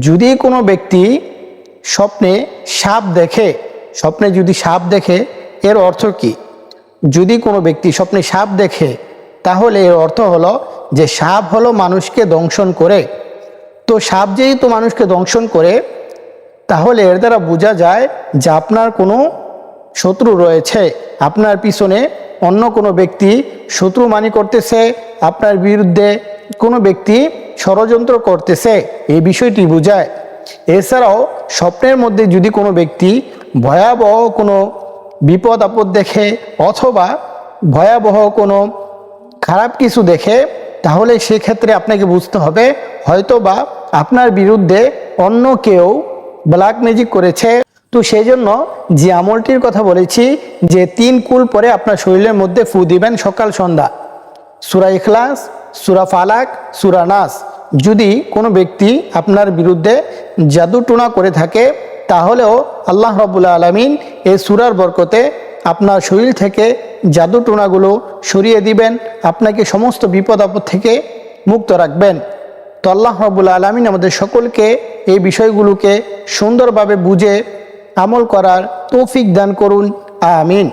যদি কোনো ব্যক্তি স্বপ্নে সাপ দেখে, স্বপ্নে যদি সাপ দেখে, এর অর্থ কি? যদি কোনো ব্যক্তি স্বপ্নে সাপ দেখে, তাহলে এর অর্থ হলো যে সাপ হলো মানুষকে দংশন করে। তো সাপ যেহেতু মানুষকে দংশন করে, তাহলে এর দ্বারা বোঝা যায় যে আপনার কোনো শত্রু রয়েছে, আপনার পিছনে অন্য কোনো ব্যক্তি শত্রু মানি করতেছে, আপনার বিরুদ্ধে কোনো ব্যক্তি ষড়যন্ত্র করতেছে, এই বিষয়টি বোঝায়। এছাড়াও, স্বপ্নের মধ্যে যদি কোনো ব্যক্তি ভয়াবহ কোনো বিপদ আপদ দেখে অথবা ভয়াবহ কোনো খারাপ কিছু দেখে, তাহলে সেক্ষেত্রে আপনাকে বুঝতে হবে হয়তো বা আপনার বিরুদ্ধে অন্য কেউ ব্ল্যাক ম্যাজিক করেছে। তো সেই জন্য যে আমলটির কথা বলেছি, যে তিন কুল পরে আপনার শরীরের মধ্যে ফু দিবেন সকাল সন্ধ্যা। সুরা ইখলাস, সুরা ফালাক, সুরা নাস। যদি কোনো ব্যক্তি আপনার বিরুদ্ধে জাদু টোনা করে থাকে, তাহলেও আল্লাহ রবুল্লা আলমিন এই সুরার বরকতে আপনার শরীর থেকে জাদু টোনাগুলো সরিয়ে দিবেন, আপনাকে সমস্ত বিপদ আপদ থেকে মুক্ত রাখবেন। তো আল্লাহ রবুল আলমিন আমাদের সকলকে এই বিষয়গুলোকে সুন্দরভাবে বুঝে আমল করার তৌফিক দান করুন। আমিন।